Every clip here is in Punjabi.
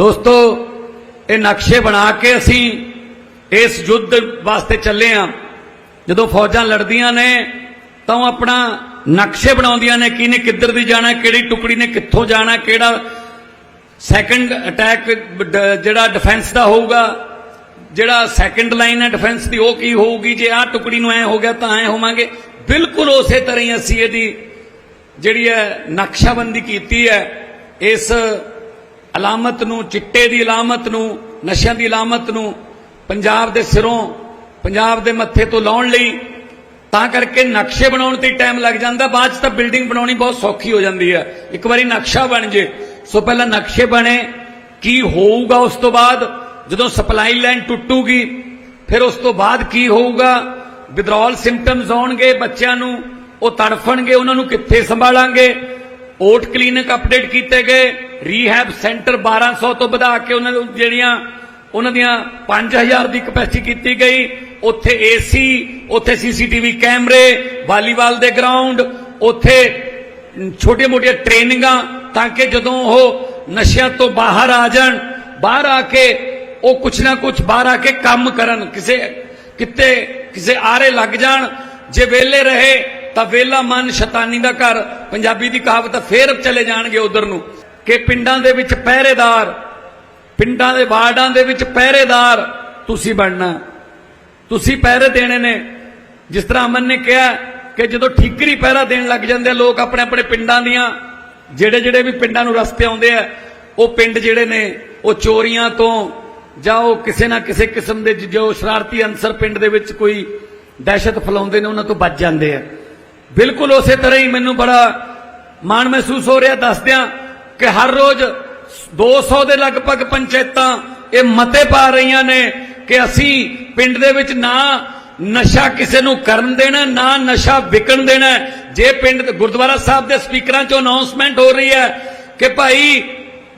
ਦੋਸਤੋ, ਇਹ ਨਕਸ਼ੇ ਬਣਾ ਕੇ ਅਸੀਂ ਇਸ ਯੁੱਧ ਵਾਸਤੇ ਚੱਲੇ ਆ। ਜਦੋਂ ਫੌਜਾਂ ਲੜਦੀਆਂ ਨੇ, ਤਾਂ ਉਹ ਆਪਣਾ ਨਕਸ਼ੇ ਬਣਾਉਂਦੀਆਂ ਨੇ ਕਿਹਨੇ ਕਿੱਧਰ ਦੀ ਜਾਣਾ, ਕਿਹੜੀ ਟੁਕੜੀ ਨੇ ਕਿੱਥੋਂ ਜਾਣਾ, ਕਿਹੜਾ ਸੈਕੰਡ ਅਟੈਕ ਜਿਹੜਾ ਡਿਫੈਂਸ ਦਾ ਹੋਊਗਾ, ਜਿਹੜਾ ਸੈਕੰਡ ਲਾਈਨ ਹੈ ਡਿਫੈਂਸ ਦੀ, ਉਹ ਕੀ ਹੋਊਗੀ? ਜੇ ਆਹ ਟੁਕੜੀ ਨੂੰ ਐ ਹੋ ਗਿਆ ਤਾਂ ਐ ਹੋਵਾਂਗੇ। ਬਿਲਕੁਲ ਉਸੇ ਤਰ੍ਹਾਂ ਹੀ ਅਸੀਂ ਇਹਦੀ ਜਿਹੜੀ ਹੈ ਨਕਸ਼ਾਬੰਦੀ ਕੀਤੀ ਹੈ, ਇਸ ਅਲਾਮਤ ਨੂੰ, ਚਿੱਟੇ ਦੀ ਅਲਾਮਤ ਨੂੰ, ਨਸ਼ਿਆਂ ਦੀ ਅਲਾਮਤ ਨੂੰ ਪੰਜਾਬ ਦੇ ਸਿਰੋਂ, ਪੰਜਾਬ ਦੇ ਮੱਥੇ ਤੋਂ ਲਾਉਣ ਲਈ ਤਾਂ ਕਰਕੇ ਨਕਸ਼ੇ ਬਣਾਉਣ ਤੇ ਟਾਈਮ ਲੱਗ ਜਾਂਦਾ, ਬਾਅਦ ਚ ਤਾਂ ਬਿਲਡਿੰਗ ਬਣਾਉਣੀ ਬਹੁਤ ਸੌਖੀ ਹੋ ਜਾਂਦੀ ਹੈ। ਇੱਕ ਵਾਰੀ ਨਕਸ਼ਾ ਬਣ ਜੇ, ਸੋ ਪਹਿਲਾਂ ਨਕਸ਼ੇ ਬਣੇ, ਕੀ ਹੋਊਗਾ ਉਸ ਤੋਂ ਬਾਅਦ? ਜਦੋਂ ਸਪਲਾਈ ਲਾਈਨ ਟੁੱਟੂਗੀ, ਫਿਰ ਉਸ ਤੋਂ ਬਾਅਦ ਕੀ ਹੋਊਗਾ? ਵਿਦਰੋਲ ਸਿੰਪਟਮਸ ਆਉਣਗੇ ਬੱਚਿਆਂ ਨੂੰ, ਉਹ ਤੜਫਣਗੇ, ਉਹਨਾਂ ਨੂੰ ਕਿੱਥੇ ਸੰਭਾਲਾਂਗੇ? ਓਟ ਕਲੀਨਿਕ ਅਪਡੇਟ ਕੀਤੇ ਗਏ ਰੀਹੈਬ ਸੈਂਟਰ 1200 ਤੋਂ ਵਧਾ ਕੇ ਉਹਨਾਂ ਨੂੰ ਜਿਹੜੀਆਂ, ਉਹਨਾਂ ਦੀਆਂ 5000 ਦੀ ਕਪੈਸਿਟੀ ਕੀਤੀ ਗਈ। ਉੱਥੇ ਏਸੀ ਉੱਥੇ ਸੀਸੀਟੀਵੀ ਕੈਮਰੇ, ਵਾਲੀਬਾਲ ਦੇ ਗਰਾਊਂਡ ਉੱਥੇ ਛੋਟੀਆਂ-ਮੋਟੀਆਂ ਟ੍ਰੇਨਿੰਗਾਂ ਤਾਂ ਕਿ ਜਦੋਂ ਉਹ ਨਸ਼ਿਆਂ ਤੋਂ ਬਾਹਰ ਆ ਜਾਣ, ਬਾਹਰ ਆ ਕੇ ਉਹ ਕੁਛ ਨਾ ਕੁਛ ਬਾਹਰ ਆ ਕੇ ਕੰਮ ਕਰਨ, ਕਿਸੇ, ਕਿਤੇ ਕਿਸੇ ਆਰੇ ਲੱਗ ਜਾਣ। ਜੇ ਵਿਹਲੇ ਰਹੇ ਤਾਂ ਵੇਲਾ ਮਨ ਸ਼ੈਤਾਨੀ ਦਾ ਘਰ, ਪੰਜਾਬੀ ਦੀ ਕਹਾਵਤ ਫੇਰ ਚਲੇ ਜਾਣਗੇ ਉਧਰ ਨੂੰ। ਕਿ ਪਿੰਡਾਂ ਦੇ ਵਿੱਚ ਪਹਿਰੇਦਾਰ, ਪਿੰਡਾਂ ਦੇ ਵਾਰਡਾਂ ਦੇ ਵਿੱਚ ਪਹਿਰੇਦਾਰ ਤੁਸੀਂ ਬਣਨਾ। ਤੁਸੀਂ ਪਹਿਰੇ ਦੇਣੇ ਨੇ। ਜਿਸ ਤਰ੍ਹਾਂ ਅਮਨ ਨੇ ਕਿਹਾ ਕਿ ਜਦੋਂ ਠੀਕਰੀ ਪਹਿਰਾ ਦੇਣ ਲੱਗ ਜਾਂਦੇ ਆ, ਲੋਕ ਆਪਣੇ ਆਪਣੇ ਪਿੰਡਾਂ ਦੀਆਂ, ਜਿਹੜੇ ਜਿਹੜੇ ਵੀ ਪਿੰਡਾਂ ਨੂੰ ਰਸਤੇ ਆਉਂਦੇ ਆ, ਉਹ ਪਿੰਡ ਜਿਹੜੇ ਨੇ, ਉਹ ਚੋਰੀਆਂ ਤੋਂ ਜਾਂ ਉਹ ਕਿਸੇ ਨਾ ਕਿਸੇ ਕਿਸਮ ਦੇ ਜੋ ਸ਼ਰਾਰਤੀ ਅਨਸਰ ਪਿੰਡ ਦੇ ਵਿੱਚ ਕੋਈ ਦਹਿਸ਼ਤ ਫੈਲਾਉਂਦੇ ਨੇ, ਉਹਨਾਂ ਤੋਂ ਬਚ ਜਾਂਦੇ ਆ। ਬਿਲਕੁਲ ਉਸੇ ਤਰ੍ਹਾਂ ਹੀ ਮੈਨੂੰ ਬੜਾ ਮਾਣ ਮਹਿਸੂਸ ਹੋ ਰਿਹਾ, ਦੱਸਦਿਆਂ ਕਿ ਹਰ ਰੋਜ਼ 200 ਦੇ ਲਗਭਗ ਪੰਚਾਇਤਾਂ ਇਹ ਮਤੇ ਪਾ ਰਹੀਆਂ ਨੇ ਕਿ ਅਸੀਂ ਪਿੰਡ ਦੇ ਵਿੱਚ ਨਾ ਨਸ਼ਾ ਕਿਸੇ ਨੂੰ ਕਰਨ ਦੇਣਾ, ਨਾ ਨਸ਼ਾ ਵਿਕਣ ਦੇਣਾ। ਜੇ ਪਿੰਡ ਗੁਰਦੁਆਰਾ ਸਾਹਿਬ ਦੇ ਸਪੀਕਰਾਂ ਚੋਂ ਅਨਾਉਂਸਮੈਂਟ ਹੋ ਰਹੀ ਹੈ ਕਿ ਭਾਈ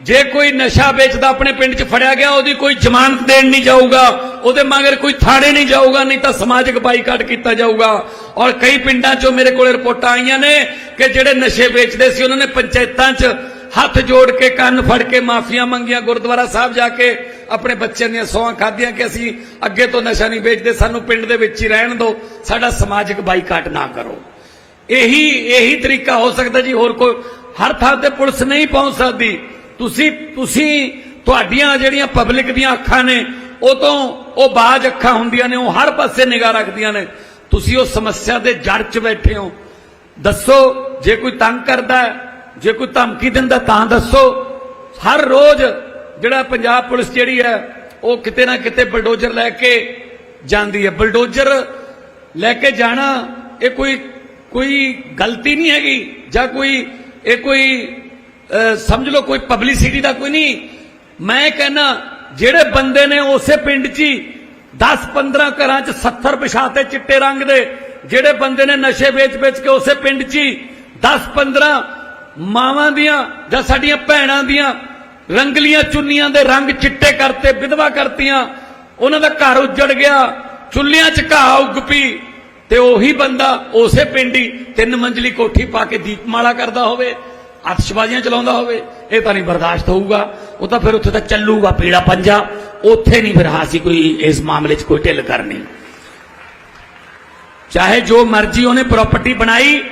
ਜੇ ਕੋਈ ਨਸ਼ਾ ਵੇਚਦਾ ਆਪਣੇ ਪਿੰਡ 'ਚ ਫੜਿਆ ਗਿਆ, ਉਹਦੀ ਕੋਈ ਜ਼ਮਾਨਤ ਦੇਣ ਨਹੀਂ ਜਾਊਗਾ, ਉਹਦੇ ਮਗਰ ਕੋਈ ਥਾੜੇ ਨਹੀਂ ਜਾਊਗਾ, ਨਹੀਂ ਤਾਂ ਸਮਾਜਿਕ ਬਾਈਕਾਟ ਕੀਤਾ ਜਾਊਗਾ। ਔਰ ਕਈ ਪਿੰਡਾਂ 'ਚੋਂ ਮੇਰੇ ਕੋਲ ਰਿਪੋਰਟਾਂ ਆਈਆਂ ਨੇ ਕਿ ਜਿਹੜੇ ਨਸ਼ੇ ਵੇਚਦੇ ਸੀ, ਉਹਨਾਂ ਨੇ ਪੰਚਾਇਤਾਂ 'ਚ ਹੱਥ ਜੋੜ ਕੇ ਕੰਨ ਫੜ ਕੇ ਮਾਫੀਆਂ ਮੰਗੀਆਂ ਗੁਰਦੁਆਰਾ ਸਾਹਿਬ ਜਾ ਕੇ, ਆਪਣੇ ਬੱਚਿਆਂ ਦੀਆਂ ਸੌਹਾਂ ਖਾਧੀਆਂ ਕਿ ਅਸੀਂ ਅੱਗੇ ਤੋਂ ਨਸ਼ਾ ਨਹੀਂ ਵੇਚਦੇ, ਸਾਨੂੰ ਪਿੰਡ ਦੇ ਵਿੱਚ ਹੀ ਰਹਿਣ ਦਿਓ, ਸਾਡਾ ਸਮਾਜਿਕ ਬਾਈਕਾਟ ਨਾ ਕਰੋ। ਇਹੀ ਇਹੀ ਤਰੀਕਾ ਹੋ ਸਕਦਾ ਜੀ, ਹੋਰ ਕੋਈ, ਹਰ ਥਾਂ ਤੇ ਪੁਲਿਸ ਨਹੀਂ ਪਹੁੰਚ ਸਕਦੀ। ਤੁਸੀਂ ਤੁਸੀਂ, ਤੁਹਾਡੀਆਂ ਜਿਹੜੀਆਂ ਪਬਲਿਕ ਦੀਆਂ ਅੱਖਾਂ ਨੇ, ਉਹ ਤੋਂ, ਉਹ ਬਾਜ ਅੱਖਾਂ ਹੁੰਦੀਆਂ ਨੇ, ਉਹ ਹਰ ਪਾਸੇ ਨਿਗਾਹ ਰੱਖਦੀਆਂ ਨੇ। ਤੁਸੀਂ ਉਹ ਸਮੱਸਿਆ ਦੇ ਜੜ 'ਚ ਬੈਠੇ ਹੋ। ਦੱਸੋ, ਜੇ ਕੋਈ ਤੰਗ ਕਰਦਾ ਜੇ ਕੋਈ ਧਮਕੀ ਦਿੰਦਾ ਤਾਂ ਦੱਸੋ। ਹਰ ਰੋਜ਼ ਜਿਹੜਾ ਪੰਜਾਬ ਪੁਲਿਸ ਜਿਹੜੀ ਹੈ, ਉਹ ਕਿਤੇ ਨਾ ਕਿਤੇ ਬਲਡੋਜ਼ਰ ਲੈ ਕੇ ਜਾਂਦੀ ਹੈ। ਬਲਡੋਜ਼ਰ ਲੈ ਕੇ ਜਾਣਾ ਇਹ ਕੋਈ ਕੋਈ ਗਲਤੀ ਨਹੀਂ ਹੈਗੀ ਜਾਂ ਕੋਈ, ਇਹ ਕੋਈ ਸਮਝ ਲਓ ਕੋਈ ਪਬਲਿਸਿਟੀ ਦਾ ਕੋਈ ਨਹੀਂ। ਮੈਂ ਕਹਿੰਨਾ ਜਿਹੜੇ ਬੰਦੇ ਨੇ ਉਸੇ ਪਿੰਡ 'ਚ ਹੀ 10 15 ਘਰਾਂ 'ਚ 70 ਵਿਛਾਤੇ ਚਿੱਟੇ ਰੰਗ ਦੇ, ਜਿਹੜੇ ਬੰਦੇ ਨੇ ਨਸ਼ੇ ਵੇਚ-ਵੇਚ ਕੇ ਉਸੇ ਪਿੰਡ 'ਚ ਹੀ 10 15 ਮਾਵਾਂ ਦੀਆਂ ਜਾਂ ਸਾਡੀਆਂ ਭੈਣਾਂ ਦੀਆਂ ਰੰਗਲੀਆਂ ਚੁੰਨੀਆਂ ਦੇ ਰੰਗ ਚਿੱਟੇ ਕਰਤੇ, ਵਿਧਵਾ ਕਰਤੀਆਂ, ਉਹਨਾਂ ਦਾ ਘਰ ਉੱਜੜ ਗਿਆ, ਚੁੱਲ੍ਹਿਆਂ 'ਚ ਘਾਹ ਉੱਗ ਪਈ ਤੇ ਉਹੀ ਬੰਦਾ ਉਸੇ ਪਿੰਡ ਹੀ ਤਿੰਨ ਮੰਜ਼ਲੀ ਕੋਠੀ ਪਾ ਕੇ ਦੀਪਮਾਲਾ ਕਰਦਾ ਹੋਵੇ ਅਤਸ਼ਬਾਜ਼ੀਆਂ ਚਲਾਉਂਦਾ ਹੋਵੇ, ਇਹ ਤਾਂ ਨਹੀਂ ਬਰਦਾਸ਼ਤ ਹੋਊਗਾ। ਉਹ ਤਾਂ ਫਿਰ ਉੱਥੇ ਤਾਂ ਚੱਲੂਗਾ ਪੀੜਾ ਪੰਜਾ। ਉੱਥੇ ਨਹੀਂ ਫਿਰ ਹਾਸੀ ਕੋਈ ਇਸ ਮਾਮਲੇ 'ਚ ਕੋਈ ਢਿੱਲ ਕਰਨੀ। ਚਾਹੇ ਜੋ ਮਰਜ਼ੀ ਉਹਨੇ ਪ੍ਰਾਪਰਟੀ ਬਣਾਈ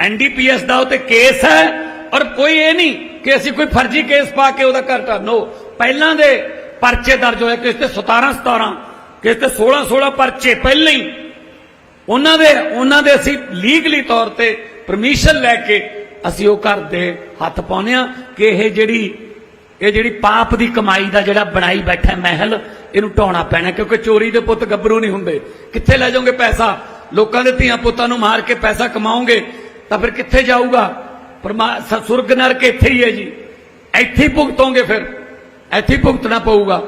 ਐਨਡੀਪੀਐਸ ਦਾ ਉਹ ਤੇ ਕੇਸ ਹੈ। ਔਰ ਕੋਈ ਇਹ ਨਹੀਂ ਕਿ ਅਸੀਂ ਕੋਈ ਫਰਜ਼ੀ ਕੇਸ ਪਾ ਕੇ ਉਹਦਾ ਘਰ ਢਾਨੋ ਪਹਿਲਾਂ ਦੇ ਪਰਚੇ ਦਰਜ ਹੋਏ, ਕਿਸ ਤੇ 17 17 ਕਿਸ ਤੇ 16 16 ਪਰਚੇ ਪਹਿਲਾਂ ਹੀ। ਉਹਨਾਂ ਦੇ ਉਹਨਾਂ ਦੇ ਅਸੀਂ ਲੀਗਲੀ ਤੌਰ ਤੇ ਪਰਮਿਸ਼ਨ ਲੈ ਕੇ ਅਸੀਂ ਉਹ ਘਰ ਦੇ ਹੱਥ ਪਾਉਨੇ ਆ ਕਿ ਇਹ ਜਿਹੜੀ ਇਹ ਜਿਹੜੀ ਪਾਪ ਦੀ ਕਮਾਈ ਦਾ ਜਿਹੜਾ ਬਣਾਈ ਬੈਠਾ ਮਹਿਲ, ਇਹਨੂੰ ਢਾਉਣਾ ਪੈਣਾ, ਕਿਉਂਕਿ ਚੋਰੀ ਦੇ ਪੁੱਤ ਗੱਭਰੂ ਨਹੀਂ ਹੁੰਦੇ। ਕਿੱਥੇ ਲੈ ਜਾਓਗੇ ਪੈਸਾ? ਲੋਕਾਂ ਦੇ ਧੀਆਂ ਪੁੱਤਾਂ ਨੂੰ ਮਾਰ ਕੇ ਪੈਸਾ ਕਮਾਓਗੇ, ਤਾਂ ਫਿਰ ਕਿੱਥੇ ਜਾਊਗਾ? ਪਰਮਾ ਸੁਰਗ ਨਰਕ ਇੱਥੇ ਹੀ ਹੈ ਜੀ। ਇੱਥੇ ਹੀ ਭੁਗਤੋਗੇ ਫਿਰ। ਇੱਥੇ ਹੀ ਭੁਗਤਣਾ ਪਊਗਾ।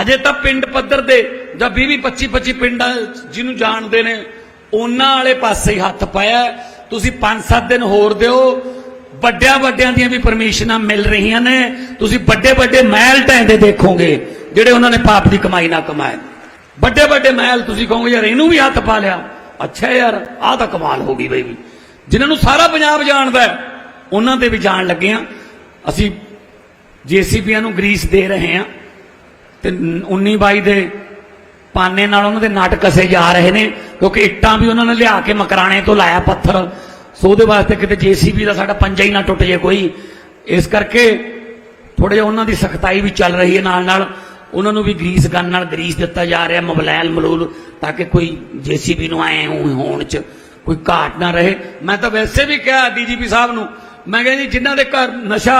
ਹਜੇ ਤਾਂ ਪਿੰਡ ਪੱਧਰ ਦੇ ਜਾਂ 20 20 25 25 ਪਿੰਡਾਂ ਜਿਹਨੂੰ ਜਾਣਦੇ ਨੇ ਉਹਨਾਂ ਵਾਲੇ ਪਾਸੇ ਹੀ ਹੱਥ ਪਾਇਆ। ਤੁਸੀਂ 5-7 ਦਿਨ ਹੋਰ ਦਿਓ। ਵੱਡਿਆਂ ਵੱਡਿਆਂ ਦੀਆਂ ਵੀ ਪਰਮਿਸ਼ਨਾਂ ਮਿਲ ਰਹੀਆਂ ਨੇ। ਤੁਸੀਂ ਵੱਡੇ ਵੱਡੇ ਮਹਿਲ ਢਹਿੰਦੇ ਦੇਖੋਗੇ ਜਿਹੜੇ ਉਹਨਾਂ ਨੇ ਪਾਪ ਦੀ ਕਮਾਈ ਨਾ ਕਮਾਏ। ਵੱਡੇ ਵੱਡੇ ਮਹਿਲ ਤੁਸੀਂ ਕਹੋਗੇ ਯਾਰ ਇਹਨੂੰ ਵੀ ਹੱਥ ਪਾ ਲਿਆ। ਅੱਛਾ ਯਾਰ ਆਹ ਤਾਂ ਕਮਾਲ ਹੋ ਗਈ ਬਈ। ਵੀ ਜਿਨ੍ਹਾਂ ਨੂੰ ਸਾਰਾ ਪੰਜਾਬ ਜਾਣਦਾ ਹੈ, ਉਹਨਾਂ ਦੇ ਵੀ ਜਾਣ ਲੱਗੇ ਆ। ਅਸੀਂ ਜੀਸੀਬੀਆਂ ਨੂੰ ਗਰੀਸ ਦੇ ਰਹੇ ਆ ਤੇ 19 22 ਦੇ ਪਾਨੇ ਨਾਲ ਉਹਨਾਂ ਦੇ ਨਾਟ ਕਸੇ ਜਾ ਰਹੇ ਨੇ, ਕਿਉਂਕਿ ਇੱਟਾਂ ਵੀ ਉਹਨਾਂ ਨੇ ਲਿਆ ਕੇ ਮਕਰਾਣੇ ਤੋਂ ਲਾਇਆ ਪੱਥਰ। ਸੋ ਉਹਦੇ ਵਾਸਤੇ ਕਿਤੇ ਜੀਸੀਬੀ ਦਾ ਸਾਡਾ ਪੰਜਾ ਹੀ ਨਾ ਟੁੱਟ ਜੇ ਕੋਈ। ਇਸ ਕਰਕੇ ਥੋੜਾ ਜਿਹਾ ਉਹਨਾਂ ਦੀ ਸਖਤਾਈ ਵੀ ਚੱਲ ਰਹੀ ਹੈ ਨਾਲ ਨਾਲ ਉਹਨਾਂ ਨੂੰ ਵੀ ਗਰੀਸ ਗਨ ਨਾਲ ਗਰੀਸ ਦਿੱਤਾ ਜਾ ਰਿਹਾ, ਮਬਲੈਲ ਮਲੂਲ, ਤਾਂ ਕਿ ਕੋਈ ਜੀਸੀਬੀ ਨੂੰ ਆਏ ਹੋਣ ਚ ਕੋਈ ਘਾਟ ਨਾ ਰਹੇ। ਮੈਂ ਤਾਂ ਵੈਸੇ ਵੀ ਕਿਹਾ ਡੀਜੀਪੀ ਸਾਹਿਬ ਨੂੰ ਮੈਂ ਕਿਹਾ ਜੀ, ਜਿਨ੍ਹਾਂ ਦੇ ਘਰ ਨਸ਼ਾ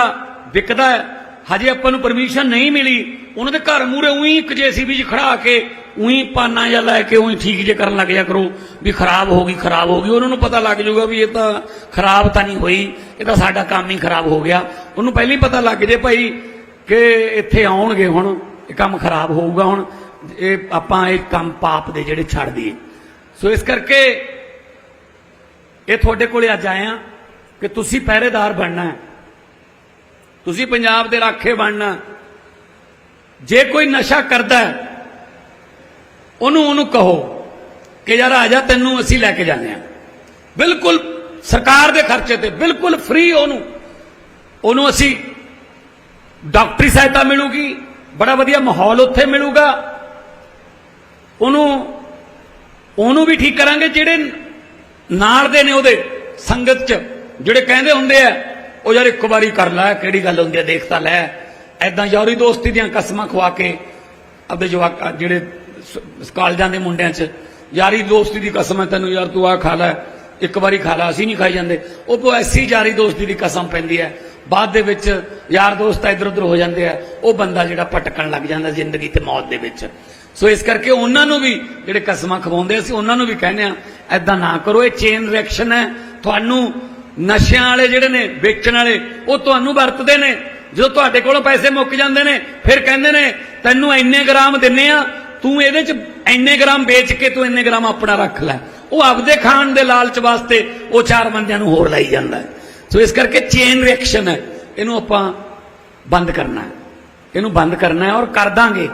ਵਿਕਦਾ ਹੈ, ਹਜੇ ਆਪਾਂ ਨੂੰ ਪਰਮਿਸ਼ਨ ਨਹੀਂ ਮਿਲੀ। ਉਹਨਾਂ ਦੇ ਘਰ ਮੂਰੇ ਉਹੀ ਇੱਕ ਜੀਸੀਬੀ 'ਚ ਖੜਾ ਕੇ ਉਹੀ ਪਾਨਾ ਜਾਂ ਲੈ ਕੇ ਉਹੀ ਠੀਕ ਜੇ ਕਰਨ ਲੱਗ ਜਾ ਕਰੋ, ਵੀ ਖਰਾਬ ਹੋ ਗਈ, ਖਰਾਬ ਹੋ ਗਈ। ਉਹਨਾਂ ਨੂੰ ਪਤਾ ਲੱਗ ਜਾਊਗਾ ਵੀ ਇਹ ਤਾਂ ਖਰਾਬ ਤਾਂ ਨਹੀਂ ਹੋਈ, ਇਹ ਤਾਂ ਸਾਡਾ ਕੰਮ ਹੀ ਖਰਾਬ ਹੋ ਗਿਆ। ਉਹਨੂੰ ਪਹਿਲਾਂ ਹੀ ਪਤਾ ਲੱਗ ਜੇ ਭਾਈ ਕਿ ਇੱਥੇ ਆਉਣਗੇ ਹੁਣ, ਇਹ ਕੰਮ ਖਰਾਬ ਹੋਊਗਾ ਹੁਣ, ਇਹ ਆਪਾਂ ਇਹ ਕੰਮ ਪਾਪ ਦੇ ਜਿਹੜੇ ਛੱਡ ਦਈਏ। ਸੋ ਇਸ ਕਰਕੇ ਇਹ ਤੁਹਾਡੇ ਕੋਲੇ ਅੱਜ ਆਏ ਆ ਕਿ ਤੁਸੀਂ ਪਹਿਰੇਦਾਰ ਬਣਨਾ ਹੈ। ਤੁਸੀਂ ਪੰਜਾਬ ਦੇ ਰਾਖੇ ਬਣਨਾ ਜੇ ਕੋਈ ਨਸ਼ਾ ਕਰਦਾ ਹੈ, ਉਹਨੂੰ ਉਹਨੂੰ ਕਹੋ ਕਿ ਯਾਰ ਆ ਜਾ, ਤੈਨੂੰ ਅਸੀਂ ਲੈ ਕੇ ਜਾਂਦੇ ਆ ਬਿਲਕੁਲ ਸਰਕਾਰ ਦੇ ਖਰਚੇ ਤੇ, ਬਿਲਕੁਲ ਫ੍ਰੀ ਉਹਨੂੰ। ਉਹਨੂੰ ਅਸੀਂ ਡਾਕਟਰੀ ਸਹਾਇਤਾ ਮਿਲੂਗੀ, ਬੜਾ ਵਧੀਆ ਮਾਹੌਲ ਉੱਥੇ ਮਿਲੂਗਾ। ਉਹਨੂੰ ਉਹਨੂੰ ਵੀ ਠੀਕ ਕਰਾਂਗੇ ਜਿਹੜੇ ਨਾਲ ਦੇ ਨੇ ਉਹਦੇ ਸੰਗਤ ਚ। ਜਿਹੜੇ ਕਹਿੰਦੇ ਹੁੰਦੇ ਆ, ਉਹ ਯਾਰ ਇੱਕ ਵਾਰੀ ਕਰ ਲੈ, ਕਿਹੜੀ ਗੱਲ ਹੁੰਦੀ ਆ, ਦੇਖ ਤਾਂ ਲੈ। ਐਦਾਂ ਯਾਰੀ ਦੋਸਤੀ ਦੀਆਂ ਕਸਮਾਂ ਖਵਾ ਕੇ ਆਪਦੇ ਜਵਾਕ, ਜਿਹੜੇ ਕਾਲਜਾਂ ਦੇ ਮੁੰਡਿਆਂ 'ਚ, ਯਾਰੀ ਦੋਸਤੀ ਦੀ ਕਸਮ ਹੈ ਤੈਨੂੰ, ਯਾਰ ਤੂੰ ਆ ਖਾ ਲੈ, ਇੱਕ ਵਾਰੀ ਖਾ ਲੈ, ਅਸੀਂ ਨਹੀਂ ਖਾਈ ਜਾਂਦੇ। ਉਹ ਕੋ ਐਸੀ ਯਾਰੀ ਦੋਸਤੀ ਦੀ ਕਸਮ ਪੈਂਦੀ ਹੈ ਬਾਅਦ ਦੇ ਵਿੱਚ ਯਾਰ ਦੋਸਤ ਇੱਧਰ ਉਧਰ ਹੋ ਜਾਂਦੇ ਆ। ਉਹ ਬੰਦਾ ਜਿਹੜਾ ਭਟਕਣ ਲੱਗ ਜਾਂਦਾ ਜ਼ਿੰਦਗੀ ਤੇ ਮੌਤ ਦੇ ਵਿੱਚ। ਸੋ ਇਸ ਕਰਕੇ ਉਹਨਾਂ ਨੂੰ ਵੀ ਜਿਹੜੇ ਕਸਮਾਂ ਖਵਾਉਂਦੇ ਅਸੀਂ ਉਹਨਾਂ ਨੂੰ ਵੀ ਕਹਿੰਦੇ ਆ ਐਦਾਂ ਨਾ ਕਰੋ, ਇਹ ਚੇਨ ਰਿਐਕਸ਼ਨ ਹੈ। ਤੁਹਾਨੂੰ ਨਸ਼ਿਆਂ ਵਾਲੇ ਜਿਹੜੇ ਨੇ, ਵੇਚਣ ਵਾਲੇ, ਉਹ ਤੁਹਾਨੂੰ ਵਰਤਦੇ ਨੇ। ਜਦੋਂ ਤੁਹਾਡੇ ਕੋਲੋਂ ਪੈਸੇ ਮੁੱਕ ਜਾਂਦੇ ਨੇ, ਫਿਰ ਕਹਿੰਦੇ ਨੇ, ਤੈਨੂੰ ਇੰਨੇ ਗ੍ਰਾਮ ਦਿੰਨੇ ਆ, ਤੂੰ ਇਹਦੇ ਚ ਇੰਨੇ ਗ੍ਰਾਮ ਵੇਚ ਕੇ ਤੂੰ ਇੰਨੇ ਗ੍ਰਾਮ ਆਪਣਾ ਰੱਖ ਲੈ। ਉਹ ਆਪਦੇ ਖਾਣ ਦੇ ਲਾਲਚ ਵਾਸਤੇ ਉਹ ਚਾਰ ਬੰਦਿਆਂ ਨੂੰ ਹੋਰ ਲਾਈ ਜਾਂਦਾ ਸੋ ਇਸ ਕਰਕੇ ਚੇਨ ਰਿਐਕਸ਼ਨ ਹੈ। ਇਹਨੂੰ ਆਪਾਂ ਬੰਦ ਕਰਨਾ ਹੈ। ਇਹਨੂੰ ਬੰਦ ਕਰਨਾ ਹੈ ਔਰ ਕਰ ਦਾਂਗੇ।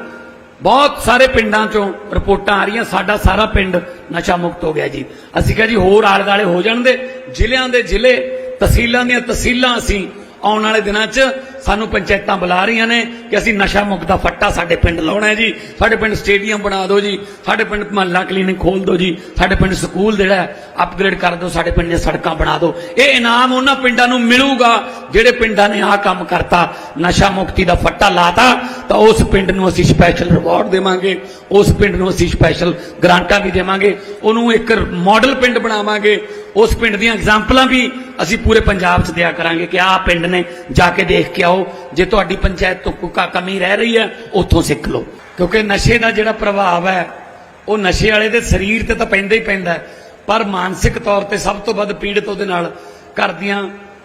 ਬਹੁਤ ਸਾਰੇ ਪਿੰਡਾਂ ਚੋਂ ਰਿਪੋਰਟਾਂ ਆ ਰਹੀਆਂ, ਸਾਡਾ ਸਾਰਾ ਪਿੰਡ ਨਸ਼ਾ ਮੁਕਤ ਹੋ ਗਿਆ ਜੀ। ਅਸੀਂ ਕਿਹਾ ਜੀ, ਹੋਰ ਆਲੇ ਦਾਲੇ ਹੋ ਜਾਣ ਦੇ, ਜ਼ਿਲ੍ਹਿਆਂ ਦੇ ਜ਼ਿਲ੍ਹੇ, ਤਹਿਸੀਲਾਂ ਦੀਆਂ ਤਹਿਸੀਲਾਂ ਅਸੀਂ ਆਉਣ ਵਾਲੇ ਦਿਨਾਂ 'ਚ ਸਾਨੂੰ ਪੰਚਾਇਤਾਂ ਬੁਲਾ ਰਹੀਆਂ ਨੇ ਕਿ ਅਸੀਂ ਨਸ਼ਾ ਮੁਕਤ ਦਾ ਫੱਟਾ ਸਾਡੇ ਪਿੰਡ ਲਾਉਣਾ ਹੈ ਜੀ। ਸਾਡੇ ਪਿੰਡ ਸਟੇਡੀਅਮ ਬਣਾ ਦਿਓ ਜੀ। ਸਾਡੇ ਪਿੰਡ ਮਹੱਲਾ ਕਲੀਨਿਕ ਖੋਲ ਦਿਓ ਜੀ। ਸਾਡੇ ਪਿੰਡ ਸਕੂਲ ਜਿਹੜਾ ਅਪਗ੍ਰੇਡ ਕਰ ਦਿਓ। ਸਾਡੇ ਪਿੰਡ ਦੀਆਂ ਸੜਕਾਂ ਬਣਾ ਦਿਓ। ਇਹ ਇਨਾਮ ਉਹਨਾਂ ਪਿੰਡਾਂ ਨੂੰ ਮਿਲੂਗਾ ਜਿਹੜੇ ਪਿੰਡਾਂ ਨੇ ਆਹ ਕੰਮ ਕਰਤਾ, ਨਸ਼ਾ ਮੁਕਤੀ ਦਾ ਫੱਟਾ ਲਾਤਾ। ਤਾਂ ਉਸ ਪਿੰਡ ਨੂੰ ਅਸੀਂ ਸਪੈਸ਼ਲ ਰਿਵਾਰਡ ਦੇਵਾਂਗੇ। ਉਸ ਪਿੰਡ ਨੂੰ ਅਸੀਂ ਸਪੈਸ਼ਲ ਗ੍ਰਾਂਟਾਂ ਵੀ ਦੇਵਾਂਗੇ। ਉਹਨੂੰ ਇੱਕ ਮਾਡਲ ਪਿੰਡ ਬਣਾਵਾਂਗੇ। ਉਸ ਪਿੰਡ ਦੀਆਂ ਐਗਜ਼ਾਮਪਲਾਂ ਵੀ ਅਸੀਂ ਪੂਰੇ ਪੰਜਾਬ 'ਚ ਦਿਆ ਕਰਾਂਗੇ ਕਿ ਆਹ ਪਿੰਡ ਨੇ ਜਾ ਕੇ ਦੇਖ ਕੇ ਆਓ, ਜੇ ਤੁਹਾਡੀ ਪੰਚਾਇਤ ਤੋਂ ਕੋਈ ਕਮੀ ਰਹਿ ਰਹੀ ਹੈ, ਉੱਥੋਂ ਸਿੱਖ ਲਓ। ਕਿਉਂਕਿ ਨਸ਼ੇ ਦਾ ਜਿਹੜਾ ਪ੍ਰਭਾਵ ਹੈ, ਉਹ ਨਸ਼ੇ ਵਾਲੇ ਦੇ ਸਰੀਰ ਤੇ ਤਾਂ ਪੈਂਦਾ ਹੀ ਪੈਂਦਾ ਪਰ ਮਾਨਸਿਕ ਤੌਰ ਤੇ ਸਭ ਤੋਂ ਵੱਧ ਪੀੜਤ ਉਹਦੇ ਨਾਲ ਘਰ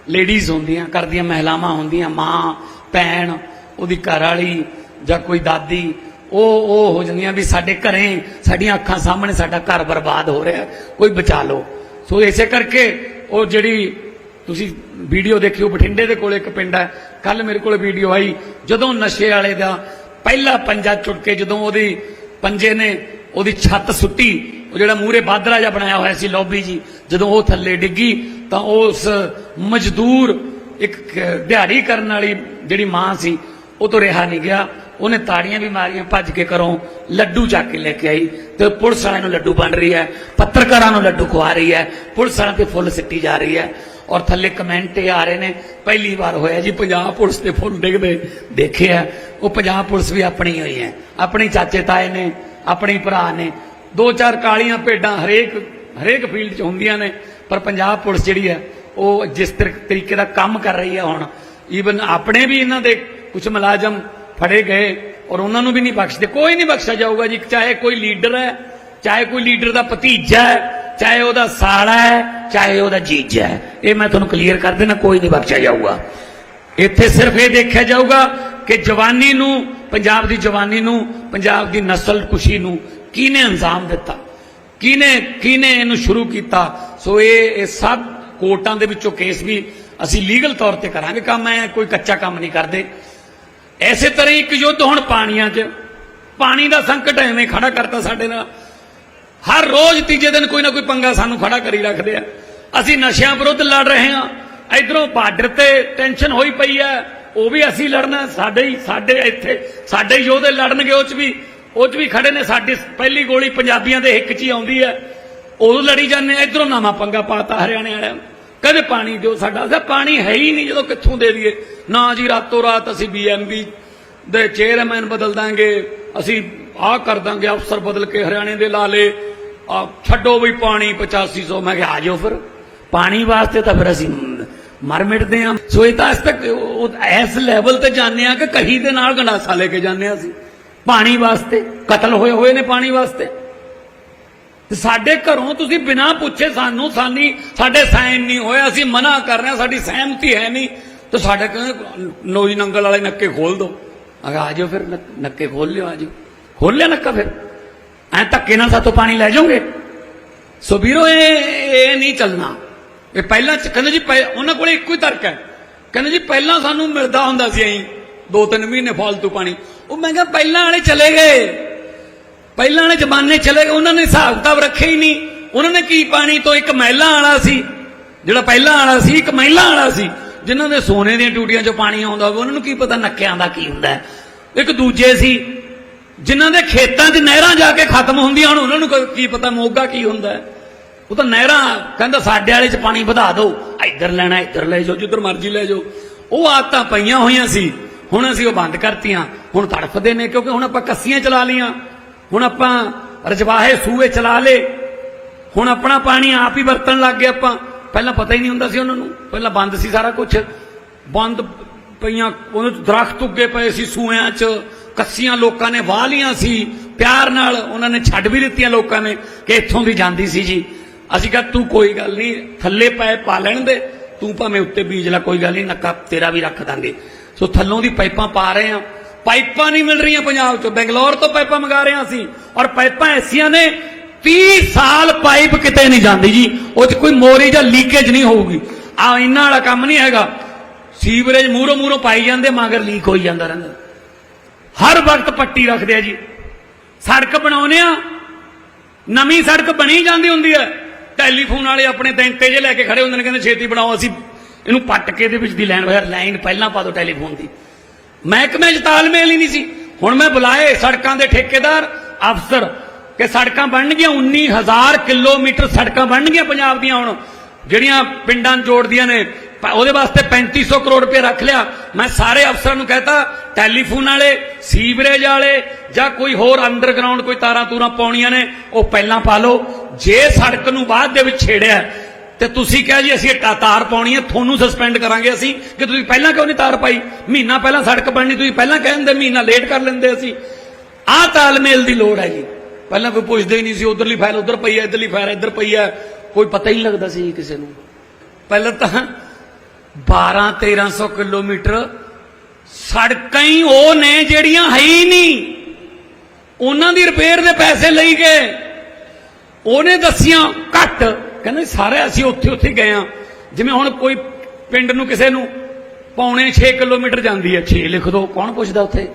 ਲੇਡੀਜ਼ ਹੁੰਦੀਆਂ, ਘਰ ਦੀਆਂ ਮਹਿਲਾਵਾਂ ਹੁੰਦੀਆਂ, ਮਾਂ, ਭੈਣ, ਉਹਦੀ ਘਰ ਵਾਲੀ ਜਾਂ ਕੋਈ ਦਾਦੀ, ਉਹ ਉਹ ਹੋ ਜਾਂਦੀਆਂ ਵੀ ਸਾਡੇ ਘਰੇ, ਸਾਡੀਆਂ ਅੱਖਾਂ ਸਾਹਮਣੇ ਸਾਡਾ ਘਰ ਬਰਬਾਦ ਹੋ ਰਿਹਾ ਕੋਈ ਬਚਾ ਲਓ। ਸੋ ਇਸੇ ਕਰਕੇ ਉਹ ਜਿਹੜੀ ਤੁਸੀਂ ਵੀਡੀਓ ਦੇਖਿਓ, ਬਠਿੰਡੇ ਦੇ ਕੋਲ ਇੱਕ ਪਿੰਡ ਹੈ। ਕੱਲ ਮੇਰੇ ਕੋਲ ਵੀਡੀਓ ਆਈ, ਜਦੋਂ ਨਸ਼ੇ ਵਾਲੇ ਦਾ ਪਹਿਲਾ ਪੰਜਾ ਚੁੱਟ ਕੇ ਜਦੋਂ ਉਹਦੀ ਪੰਜੇ ਨੇ ਉਹਦੀ ਛੱਤ ਸੁੱਟੀ, ਉਹ ਜਿਹੜਾ ਮੂਹਰੇ ਬਾਦਰਾ ਜਿਹਾ ਬਣਾਇਆ ਹੋਇਆ ਸੀ ਲੌਬੀ ਜੀ, ਜਦੋਂ ਉਹ ਥੱਲੇ ਡਿੱਗੀ, ਤਾਂ ਉਸ ਮਜ਼ਦੂਰ ਇੱਕ ਦਿਹਾੜੀ ਕਰਨ ਵਾਲੀ ਜਿਹੜੀ ਮਾਂ ਸੀ, ਉਹ ਤੋਂ ਰਿਹਾ ਨਹੀਂ ਗਿਆ। ਉਹਨੇ ਤਾੜੀਆਂ ਵੀ ਮਾਰੀਆਂ, ਭੱਜ ਕੇ ਘਰੋਂ ਲੱਡੂ ਚੱਕ ਕੇ ਲੈ ਕੇ ਆਈ ਤੇ ਪੁਲਿਸ ਵਾਲਿਆਂ ਨੂੰ ਲੱਡੂ ਬਣ ਰਹੀ ਹੈ, ਪੱਤਰਕਾਰਾਂ ਨੂੰ ਲੱਡੂ ਖਵਾ ਰਹੀ ਹੈ, ਪੁਲਿਸ ਵਾਲਿਆਂ ਤੇ ਫੁੱਲ ਸਿੱਟੀ ਜਾ ਰਹੀ ਹੈ। ਔਰ ਥੱਲੇ ਕਮੈਂਟ ਇਹ ਆ ਰਹੇ ਨੇ, ਪਹਿਲੀ ਵਾਰ ਹੋਇਆ ਜੀ, ਪੰਜਾਬ ਪੁਲਿਸ ਤੇ ਫੁੱਲ ਡਿੱਗਦੇ ਦੇਖਿਆ, ਉਹ ਪੰਜਾਬ ਪੁਲਿਸ ਵੀ ਆਪਣੀ ਹੋਈ ਹੈ। ਆਪਣੀ ਚਾਚੇ ਤਾਏ ਨੇ, ਆਪਣੀ ਭਰਾ ਨੇ, ਦੋ ਚਾਰ ਕਾਲੀਆਂ ਭੇਡਾਂ ਹਰੇਕ ਹਰੇਕ ਫੀਲਡ 'ਚ ਹੁੰਦੀਆਂ ਨੇ, ਪਰ ਪੰਜਾਬ ਪੁਲਿਸ ਜਿਹੜੀ ਹੈ, ਉਹ ਜਿਸ ਤਰੀ- ਤਰੀਕੇ ਦਾ ਕੰਮ ਕਰ ਰਹੀ ਹੈ ਹੁਣ ਈਵਨ ਆਪਣੇ ਵੀ ਇਹਨਾਂ ਦੇ ਕੁਝ ਮੁਲਾਜ਼ਮ ਫੜੇ ਗਏ, ਔਰ ਉਹਨਾਂ ਨੂੰ ਵੀ ਨਹੀਂ ਬਖਸ਼ਦੇ। ਕੋਈ ਨਹੀਂ ਬਖਸ਼ਿਆ ਜਾਊਗਾ ਜੀ, ਚਾਹੇ ਕੋਈ ਲੀਡਰ ਹੈ, ਚਾਹੇ ਕੋਈ ਲੀਡਰ ਦਾ ਭਤੀਜਾ ਹੈ ਚਾਹੇ ਉਹਦਾ ਸਾਲਾ ਹੈ, ਚਾਹੇ ਉਹਦਾ ਜੀਜਾ ਹੈ। ਇਹ ਮੈਂ ਤੁਹਾਨੂੰ ਕਲੀਅਰ ਕਰ ਦੇਣਾ ਕੋਈ ਨਹੀਂ ਬਖਸ਼ਿਆ ਜਾਊਗਾ। ਇੱਥੇ ਸਿਰਫ ਇਹ ਦੇਖਿਆ ਜਾਊਗਾ ਕਿ ਜਵਾਨੀ ਨੂੰ, ਪੰਜਾਬ ਦੀ ਜਵਾਨੀ ਨੂੰ, ਪੰਜਾਬ ਦੀ ਨਸਲ ਕੁਸ਼ੀ ਨੂੰ ਕਿਹਨੇ ਅੰਜਾਮ ਦਿੱਤਾ? ਕਿਹਨੇ ਕਿਹਨੇ ਇਹਨੂੰ ਸ਼ੁਰੂ ਕੀਤਾ? ਸੋ ਇਹ ਇਹ ਸਭ ਕੋਰਟਾਂ ਦੇ ਵਿੱਚੋਂ ਕੇਸ ਵੀ ਅਸੀਂ ਲੀਗਲ ਤੌਰ ਤੇ ਕਰਾਂਗੇ। ਕੰਮ ਐ, ਕੋਈ ਕੱਚਾ ਕੰਮ ਨਹੀਂ ਕਰਦੇ। ਐਸੇ ਤਰ੍ਹਾਂ ਹੀ ਇੱਕ ਯੁੱਧ ਹੁਣ ਪਾਣੀਆਂ 'ਚ। ਪਾਣੀ ਦਾ ਸੰਕਟ ਐਵੇਂ ਖੜਾ ਕਰਤਾ ਸਾਡੇ ਨਾਲ। ਹਰ ਰੋਜ਼ ਤੀਜੇ ਦਿਨ ਕੋਈ ਨਾ ਕੋਈ ਪੰਗਾ ਸਾਨੂੰ ਖੜਾ ਕਰੀ ਰੱਖਦੇ ਆ। ਅਸੀਂ ਨਸ਼ਿਆਂ ਵਿਰੁੱਧ ਲੜ ਰਹੇ ਹਾਂ। ਇਧਰੋਂ ਬਾਰਡਰ ਤੇ ਟੈਨਸ਼ਨ ਹੋਈ ਪਈ ਹੈ। ਉਹ ਵੀ ਅਸੀਂ ਲੜਨਾ ਸਾਡੇ ਹੀ ਸਾਡੇ ਇੱਥੇ ਸਾਡੇ ਯੋਧੇ ਲੜਨਗੇ, ਉਹ ਚ ਵੀ ਉਹ ਚ ਵੀ ਖੜੇ ਨੇ। ਸਾਡੀ ਪਹਿਲੀ ਗੋਲੀ ਪੰਜਾਬੀਆਂ ਦੇ ਹਿੱਕ 'ਚ ਹੀ ਆਉਂਦੀ ਹੈ। ਉਦੋਂ ਲੜੀ ਜਾਂਦੇ ਇਧਰੋਂ ਨਾਮਾ ਪੰਗਾ ਪਾਤਾ ਹਰਿਆਣੇ ਵਾਲਿਆਂ ਨੂੰ। ਕਹਿੰਦੇ ਪਾਣੀ ਦਿਓ ਸਾਡਾ। ਅਸਾਂ ਪਾਣੀ ਹੈ ਹੀ ਨਹੀਂ। ਜਦੋਂ ਕਿੱਥੋਂ ਦੇ ਦਈਏ? ਨਾ ਜੀ, ਰਾਤੋਂ ਰਾਤ ਅਸੀਂ ਬੀਐਮਬੀ ਦੇ ਚੇਅਰਮੈਨ ਬਦਲ ਦਾਂਗੇ। ਅਸੀਂ ਆਹ ਕਰ ਦਾਂਗੇ ਅਫਸਰ ਬਦਲ ਕੇ ਹਰਿਆਣੇ ਦੇ ਲਾ ਲੇ ਆ, ਛੱਡੋ ਵੀ ਪਾਣੀ 8500 ਮੈਂ ਕਿਹਾ, ਆ ਜਾਓ ਫਿਰ। ਪਾਣੀ ਵਾਸਤੇ ਤਾਂ ਫਿਰ ਅਸੀਂ ਮਰ ਮਿਟਦੇ ਆ। ਸੋ ਇਹ ਤਾਂ ਅੱਜ ਤੱਕ ਇਸ ਲੈਵਲ ਤੇ ਜਾਂਦੇ ਆ ਕਿ ਕਹੀ ਦੇ ਨਾਲ ਗੰਡਾਸਾ ਲੈ ਕੇ ਜਾਂਦੇ ਆ ਅਸੀਂ। ਪਾਣੀ ਵਾਸਤੇ, ਕਤਲ ਹੋਏ ਹੋਏ ਨੇ ਪਾਣੀ ਵਾਸਤੇ। ਤੇ ਸਾਡੇ ਘਰੋਂ ਤੁਸੀਂ ਬਿਨਾਂ ਪੁੱਛੇ ਸਾਨੂੰ, ਸਾਨੀ, ਸਾਡੇ ਸਾਈਨ ਨਹੀਂ ਹੋਇਆ, ਅਸੀਂ ਮਨਾ ਕਰ ਰਹੇ ਹਾਂ ਸਾਡੀ ਸਹਿਮਤੀ ਹੈ ਨਹੀਂ। ਤੇ ਸਾਡੇ ਕਹਿੰਦੇ ਨੋਈ ਨੰਗਲ ਵਾਲੇ ਨੱਕੇ ਖੋਲ ਦੋ। ਅਗਾ ਆ ਜਾਓ ਫਿਰ ਨੱਕੇ ਖੋਲ ਲਿਓ, ਆ ਜਾਓ। ਖੋਲ ਲਿਆ ਨੱਕਾ ਫਿਰ। ਐ ਧੱਕੇ ਨਾਲ ਸਾਤੋਂ ਪਾਣੀ ਲੈ ਜਾਓਗੇ? ਸੋ ਵੀਰੋ, ਇਹ ਇਹ ਨਹੀਂ ਚੱਲਣਾ। ਇਹ ਪਹਿਲਾਂ ਕਹਿੰਦੇ ਜੀ ਉਹਨਾਂ ਕੋਲੇ ਇੱਕੋ ਹੀ ਤਰਕ ਹੈ। ਕਹਿੰਦੇ ਜੀ, ਪਹਿਲਾਂ ਸਾਨੂੰ ਮਿਲਦਾ ਹੁੰਦਾ ਸੀ ਐਂ ਦੋ ਤਿੰਨ ਮਹੀਨੇ ਫਾਲਤੂ ਪਾਣੀ। ਉਹ ਮੈਂ ਕਿਹਾ, ਪਹਿਲਾਂ ਵਾਲੇ ਚਲੇ ਗਏ। ਪਹਿਲਾਂ ਵਾਲੇ ਜ਼ਮਾਨੇ ਚਲੇ ਗਏ, ਉਹਨਾਂ ਨੇ ਹਿਸਾਬ ਕਿਤਾਬ ਰੱਖਿਆ ਹੀ ਨਹੀਂ। ਉਹਨਾਂ ਨੇ ਕੀ ਪਾਣੀ ਤੋਂ ਇੱਕ ਮਹਿਲਾ ਵਾਲਾ ਸੀ, ਜਿਹੜਾ ਪਹਿਲਾਂ ਵਾਲਾ ਸੀ, ਇੱਕ ਮਹਿਲਾ ਵਾਲਾ ਸੀ। ਜਿਨ੍ਹਾਂ ਦੇ ਸੋਨੇ ਦੀਆਂ ਟੂਟੀਆਂ 'ਚੋਂ ਪਾਣੀ ਆਉਂਦਾ ਹੋਵੇ, ਉਹਨਾਂ ਨੂੰ ਕੀ ਪਤਾ ਨੱਕਿਆਂ ਦਾ ਕੀ ਹੁੰਦਾ ਇੱਕ ਦੂਜੇ ਸੀ, ਜਿਨ੍ਹਾਂ ਦੇ ਖੇਤਾਂ 'ਚ ਨਹਿਰਾਂ ਜਾ ਕੇ ਖਤਮ ਹੁੰਦੀਆਂ ਹੁਣ ਉਹਨਾਂ ਨੂੰ ਕੀ ਪਤਾ ਮੋਗਾ ਕੀ ਹੁੰਦਾ ਉਹ ਤਾਂ ਨਹਿਰਾਂ ਕਹਿੰਦਾ ਸਾਡੇ ਵਾਲੇ 'ਚ ਪਾਣੀ ਵਧਾ ਦਿਓ ਇੱਧਰ ਲੈਣਾ, ਇੱਧਰ ਲੈ ਜਾਓ, ਜਿੱਧਰ ਮਰਜ਼ੀ ਲੈ ਜਾਓ। ਉਹ ਆਦਤਾਂ ਪਈਆਂ ਹੋਈਆਂ ਸੀ, ਹੁਣ ਅਸੀਂ ਉਹ ਬੰਦ ਕਰਤੀਆਂ, ਹੁਣ ਤੜਫਦੇ ਨੇ, ਕਿਉਂਕਿ ਹੁਣ ਆਪਾਂ ਕੱਸੀਆਂ ਚਲਾ ਲੀਆਂ ਹੁਣ ਆਪਾਂ ਰਜਵਾਹੇ ਸੂਏ ਚਲਾ ਲੇ ਹੁਣ ਆਪਣਾ ਪਾਣੀ ਆਪ ਹੀ ਵਰਤਣ ਲੱਗ ਗਏ ਆਪਾਂ। ਪਹਿਲਾਂ ਪਤਾ ਹੀ ਨਹੀਂ ਹੁੰਦਾ ਸੀ ਉਹਨਾਂ ਨੂੰ। ਪਹਿਲਾਂ ਬੰਦ ਸੀ ਸਾਰਾ ਕੁਝ ਬੰਦ ਪਈਆਂ ਉਹਨੂੰ ਦਰਖਤ ਉੱਗੇ ਪਏ ਸੀ ਸੂਆਂ 'ਚ। ਕੱਸੀਆਂ ਲੋਕਾਂ ਨੇ ਵਾਹ ਲੀਆਂ ਸੀ। ਪਿਆਰ ਨਾਲ ਉਹਨਾਂ ਨੇ ਛੱਡ ਵੀ ਦਿੱਤੀਆਂ ਲੋਕਾਂ ਨੇ ਕਿ ਇੱਥੋਂ ਦੀ ਜਾਂਦੀ ਸੀ ਜੀ। ਅਸੀਂ ਕਿਹਾ, ਤੂੰ ਕੋਈ ਗੱਲ ਨਹੀਂ, ਥੱਲੇ ਪਏ ਪਾ ਲੈਣ ਦੇ। ਤੂੰ ਭਾਵੇਂ ਉੱਤੇ ਬੀਜ ਲੈ, ਕੋਈ ਗੱਲ ਨਹੀਂ, ਨੱਕਾ ਤੇਰਾ ਵੀ ਰੱਖ ਦਾਂਗੇ। ਸੋ ਥੱਲੋਂ ਦੀ ਪਾਈਪਾਂ ਪਾ ਰਹੇ ਆ ਪਾਈਪਾਂ ਨਹੀਂ ਮਿਲ ਰਹੀਆਂ ਪੰਜਾਬ 'ਚੋਂ। ਬੈਂਗਲੌਰ ਤੋਂ ਪਾਈਪਾਂ ਮੰਗਾ ਰਹੇ ਹਾਂ ਅਸੀਂ। ਔਰ ਪਾਈਪਾਂ ਐਸੀਆਂ ਨੇ 30 ਸਾਲ ਪਾਈਪ ਕਿਤੇ ਨਹੀਂ ਜਾਂਦੀ ਜੀ। ਉਹ 'ਚ ਕੋਈ ਮੋਰੀ ਜਾਂ ਲੀਕੇਜ ਨਹੀਂ ਹੋਊਗੀ। ਆ ਇੰਨਾ ਵਾਲਾ ਕੰਮ ਨਹੀਂ ਹੈਗਾ। ਸੀਵਰੇਜ ਮੂਰੋਂ ਮੂਰੋਂ ਪਾਈ ਜਾਂਦੇ, ਮਗਰ ਲੀਕ ਹੋਈ ਜਾਂਦਾ ਰਹਿੰਦਾ। ਹਰ ਵਕਤ ਪੱਟੀ ਰੱਖਦੇ ਆ ਜੀ। ਸੜਕ ਬਣਾਉਨੇ ਆ। ਨਵੀਂ ਸੜਕ ਬਣੀ ਜਾਂਦੀ ਹੁੰਦੀ ਹੈ। ਟੈਲੀਫੋਨ ਵਾਲੇ ਆਪਣੇ ਦੈਂਤੇ ਜੇ ਲੈ ਕੇ ਖੜੇ ਹੁੰਦੇ ਨੇ, ਕਹਿੰਦੇ ਛੇਤੀ ਬਣਾਓ, ਅਸੀਂ ਇਹਨੂੰ ਪੱਟ ਕੇ ਦੇ ਵਿੱਚ ਦੀ ਲਾਈਨ ਹੋਇਆ ਲਾਈਨ ਪਹਿਲਾਂ ਪਾ ਦਿਓ ਟੈਲੀਫੋਨ ਦੀ। ਮਹਿਕਮੇ 'ਚ ਤਾਲਮੇਲ ਹੀ ਨਹੀਂ ਸੀ। ਹੁਣ ਮੈਂ ਬੁਲਾਏ ਸੜਕਾਂ ਦੇ ਠੇਕੇਦਾਰ, ਅਫਸਰ ਕਿ ਸੜਕਾਂ ਬਣਨਗੀਆਂ 19000 ਕਿਲੋਮੀਟਰ ਸੜਕਾਂ ਬਣਨਗੀਆਂ ਪੰਜਾਬ ਦੀਆਂ ਹੁਣ, ਜਿਹੜੀਆਂ ਪਿੰਡਾਂ ਜੋੜਦੀਆਂ ਨੇ। ਉਹਦੇ ਵਾਸਤੇ 3500 ਕਰੋੜ ਰੁਪਏ ਰੱਖ ਲਿਆ। ਮੈਂ ਸਾਰੇ ਅਫਸਰਾਂ ਨੂੰ ਕਹਤਾ, ਟੈਲੀਫੋਨ ਵਾਲੇ, ਸੀਵਰੇਜ ਵਾਲੇ, ਜਾਂ ਕੋਈ ਹੋਰ ਅੰਡਰਗਰਾਉਂਡ, ਕੋਈ ਤਾਰਾਂ ਤੂਰਾਂ ਪਾਉਣੀਆਂ ਨੇ, ਉਹ ਪਹਿਲਾਂ ਪਾ ਲਓ। ਜੇ ਸੜਕ ਨੂੰ ਬਾਅਦ ਦੇ ਵਿੱਚ ਛੇੜਿਆ, ਤੇ ਤੁਸੀਂ ਕਿਹਾ ਜੀ, ਅਸੀਂ ਇਹ ਤਾ- ਤਾਰ ਪਾਉਣੀ ਹੈ, ਤੁਹਾਨੂੰ ਸਸਪੈਂਡ ਕਰਾਂਗੇ ਅਸੀਂ, ਕਿ ਤੁਸੀਂ ਪਹਿਲਾਂ ਕਿਉਂ ਨਹੀਂ ਤਾਰ ਪਾਈ? ਮਹੀਨਾ ਪਹਿਲਾਂ ਸੜਕ ਬਣਨੀ, ਤੁਸੀਂ ਪਹਿਲਾਂ ਕਹਿੰਦੇ ਮਹੀਨਾ ਲੇਟ ਕਰ ਲੈਂਦੇ ਅਸੀਂ। ਆਹ ਤਾਲਮੇਲ ਦੀ ਲੋੜ ਹੈ ਜੀ। ਪਹਿਲਾਂ ਕੋਈ ਪੁੱਛਦੇ ਹੀ ਨਹੀਂ ਸੀ, ਉਧਰਲੀ ਫਾਈਲ ਉਧਰ ਪਈ ਹੈ, ਇਧਰਲੀ ਫਾਈਲ ਇੱਧਰ ਪਈ ਹੈ। ਕੋਈ ਪਤਾ ਹੀ ਨਹੀਂ ਲੱਗਦਾ ਸੀ ਕਿਸੇ ਨੂੰ। ਪਹਿਲਾਂ ਤਾਂ 12 1300 ਕਿਲੋਮੀਟਰ ਸੜਕਾਂ ਹੀ ਉਹ ਨੇ ਜਿਹੜੀਆਂ ਹੈ ਹੀ ਨਹੀਂ। ਉਹਨਾਂ ਦੀ ਰਿਪੇਅਰ ਦੇ ਪੈਸੇ ਲਈ ਗਏ। ਉਹਨੇ ਦੱਸੀਆਂ ਘੱਟ। ਕਹਿੰਦੇ ਸਾਰੇ ਅਸੀਂ ਉੱਥੇ ਉੱਥੇ ਗਏ ਆ ਜਿਵੇਂ ਹੁਣ ਕੋਈ ਪਿੰਡ ਨੂੰ ਕਿਸੇ ਨੂੰ ਪੌਣੇ 6 ਕਿਲੋਮੀਟਰ ਜਾਂਦੀ ਹੈ 6 ਲਿਖ ਦਿਓ ਕੌਣ ਪੁੱਛਦਾ ਉੱਥੇ?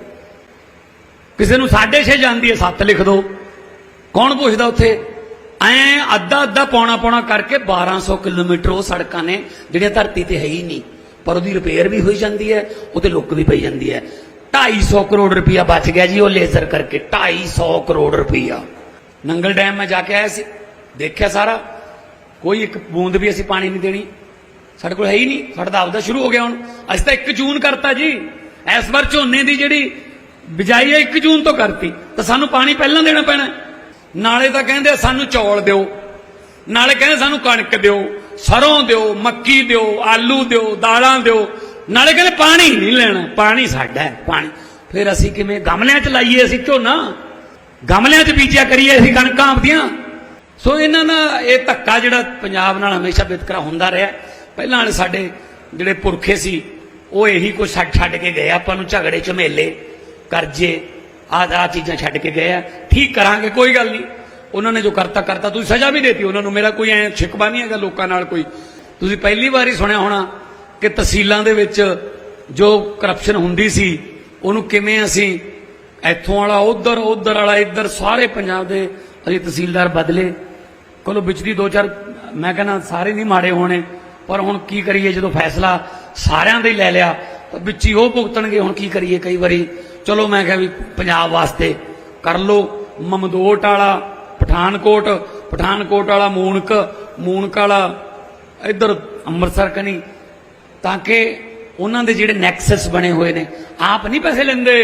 ਕਿਸੇ ਨੂੰ 6.5 ਜਾਂਦੀ ਹੈ 7 ਲਿਖ ਦਿਓ ਕੌਣ ਪੁੱਛਦਾ ਉੱਥੇ? ਐ ਅੱਧਾ ਅੱਧਾ ਪੌਣਾ ਪੌਣਾ ਕਰਕੇ 1200 ਕਿਲੋਮੀਟਰ ਉਹ ਸੜਕਾਂ ਨੇ, ਜਿਹੜੀਆਂ ਧਰਤੀ ਤੇ ਹੈ ਹੀ ਨਹੀਂ। ਪਰ ਉਹਦੀ ਰਿਪੇਅਰ ਵੀ ਹੋਈ ਜਾਂਦੀ ਹੈ ਉਹ ਤੇ ਲੁੱਕ ਵੀ ਪਈ ਜਾਂਦੀ ਹੈ। 250 ਕਰੋੜ ਰੁਪਇਆ ਬਚ ਗਿਆ ਜੀ ਉਹ ਲੇਜ਼ਰ ਕਰਕੇ 250 ਕਰੋੜ ਰੁਪਇਆ। ਨੰਗਲ ਡੈਮ ਮੈਂ ਜਾ ਕੇ ਆਇਆ ਸੀ, ਦੇਖਿਆ ਸਾਰਾ। ਕੋਈ ਇੱਕ ਬੂੰਦ ਵੀ ਅਸੀਂ ਪਾਣੀ ਨਹੀਂ ਦੇਣੀ। ਸਾਡੇ ਕੋਲ ਹੈ ਹੀ ਨਹੀਂ, ਸਾਡਾ ਤਾਂ ਆਪਦਾ ਸ਼ੁਰੂ ਹੋ ਗਿਆ ਹੁਣ। ਅਸੀਂ ਤਾਂ 1 ਜੂਨ ਕਰਤਾ ਜੀ। ਇਸ ਵਾਰ ਝੋਨੇ ਦੀ ਜਿਹੜੀ ਬਿਜਾਈ ਹੈ 1 ਜੂਨ ਤੋਂ ਕਰਤੀ। ਤਾਂ ਸਾਨੂੰ ਪਾਣੀ ਪਹਿਲਾਂ ਦੇਣਾ ਪੈਣਾ ਨਾਲੇ ਤਾਂ ਕਹਿੰਦੇ ਸਾਨੂੰ ਚੌਲ ਦਿਓ। ਨਾਲੇ ਕਹਿੰਦੇ ਸਾਨੂੰ ਕਣਕ ਦਿਓ। ਸਰੋਂ ਦਿਓ, ਮੱਕੀ ਦਿਓ, ਆਲੂ ਦਿਓ, ਦਾਲਾਂ ਦਿਓ। ਨਾਲੇ ਕਹਿੰਦੇ ਪਾਣੀ ਨਹੀਂ ਲੈਣਾ। ਪਾਣੀ ਸਾਡਾ ਹੈ, ਪਾਣੀ। ਫਿਰ ਅਸੀਂ ਕਿਵੇਂ ਗਮਲਿਆਂ 'ਚ ਲਾਈਏ ਅਸੀਂ ਝੋਨਾ? ਗਮਲਿਆਂ 'ਚ ਬੀਜਿਆ ਕਰੀਏ ਅਸੀਂ ਕਣਕਾਂ ਆਪਦੀਆਂ? ਸੋ ਇਹਨਾਂ ਨਾਲ ਇਹ ਧੱਕਾ ਜਿਹੜਾ ਪੰਜਾਬ ਨਾਲ ਹਮੇਸ਼ਾ ਵਿਤਕਰਾ ਹੁੰਦਾ ਰਿਹਾ। ਪਹਿਲਾਂ ਵਾਲੇ ਸਾਡੇ ਜਿਹੜੇ ਪੁਰਖੇ ਸੀ, ਉਹ ਇਹੀ ਕੁਝ ਛੱਡ ਛੱਡ ਕੇ ਗਏ। ਆਪਾਂ ਨੂੰ ਝਗੜੇ, ਝਮੇਲੇ, ਕਰਜ਼ੇ ਆਹ ਆਹ ਚੀਜ਼ਾਂ ਛੱਡ ਕੇ ਗਏ ਆ। ਠੀਕ ਕਰਾਂਗੇ, ਕੋਈ ਗੱਲ ਨਹੀਂ। ਉਹਨਾਂ ਨੇ ਜੋ ਕਰਤਾ ਕਰਤਾ। ਤੁਸੀਂ ਸਜ਼ਾ ਵੀ ਦੇਤੀ। ਉਹਨਾਂ ਨੂੰ ਮੇਰਾ ਕੋਈ ਐ ਛਿਕਵਾ ਨਹੀਂ ਹੈਗਾ ਲੋਕਾਂ ਨਾਲ ਕੋਈ। ਤੁਸੀਂ ਪਹਿਲੀ ਵਾਰੀ ਸੁਣਿਆ ਹੋਣਾ ਕਿ ਤਹਿਸੀਲਾਂ ਦੇ ਵਿੱਚ ਜੋ ਕਰਪਸ਼ਨ ਹੁੰਦੀ ਸੀ, ਉਹਨੂੰ ਕਿਵੇਂ ਅਸੀਂ ਇੱਥੋਂ ਵਾਲਾ, ਉਧਰ ਉਧਰ ਵਾਲਾ, ਇੱਧਰ ਸਾਰੇ ਪੰਜਾਬ ਦੇ ਅਸੀਂ ਤਹਿਸੀਲਦਾਰ ਬਦਲੇ। ਕੋਲੋਂ ਵਿੱਚ ਦੋ ਚਾਰ, ਮੈਂ ਕਹਿੰਦਾ ਸਾਰੇ ਨਹੀਂ ਮਾੜੇ ਹੋਣੇ, ਪਰ ਹੁਣ ਕੀ ਕਰੀਏ? ਜਦੋਂ ਫੈਸਲਾ ਸਾਰਿਆਂ ਦੇ ਲੈ ਲਿਆ, ਤਾਂ ਵਿੱਚ ਹੀ ਉਹ ਭੁਗਤਣਗੇ। ਹੁਣ ਕੀ ਕਰੀਏ? ਕਈ ਵਾਰੀ, ਚਲੋ ਮੈਂ ਕਿਹਾ ਵੀ ਪੰਜਾਬ ਵਾਸਤੇ ਕਰ ਲੋ ਮਮਦੋਟ ਵਾਲਾ, ਪਠਾਨਕੋਟ ਪਠਾਨਕੋਟ ਵਾਲਾ ਮੂਨਕ ਮੂਨਕ ਵਾਲਾ ਇੱਧਰ ਅੰਮ੍ਰਿਤਸਰ ਕਨੀ, ਤਾਂ ਕਿ ਉਹਨਾਂ ਦੇ ਜਿਹੜੇ ਨੈਕਸਸ ਬਣੇ ਹੋਏ ਨੇ, ਆਪ ਨਹੀਂ ਪੈਸੇ ਲੈਂਦੇ।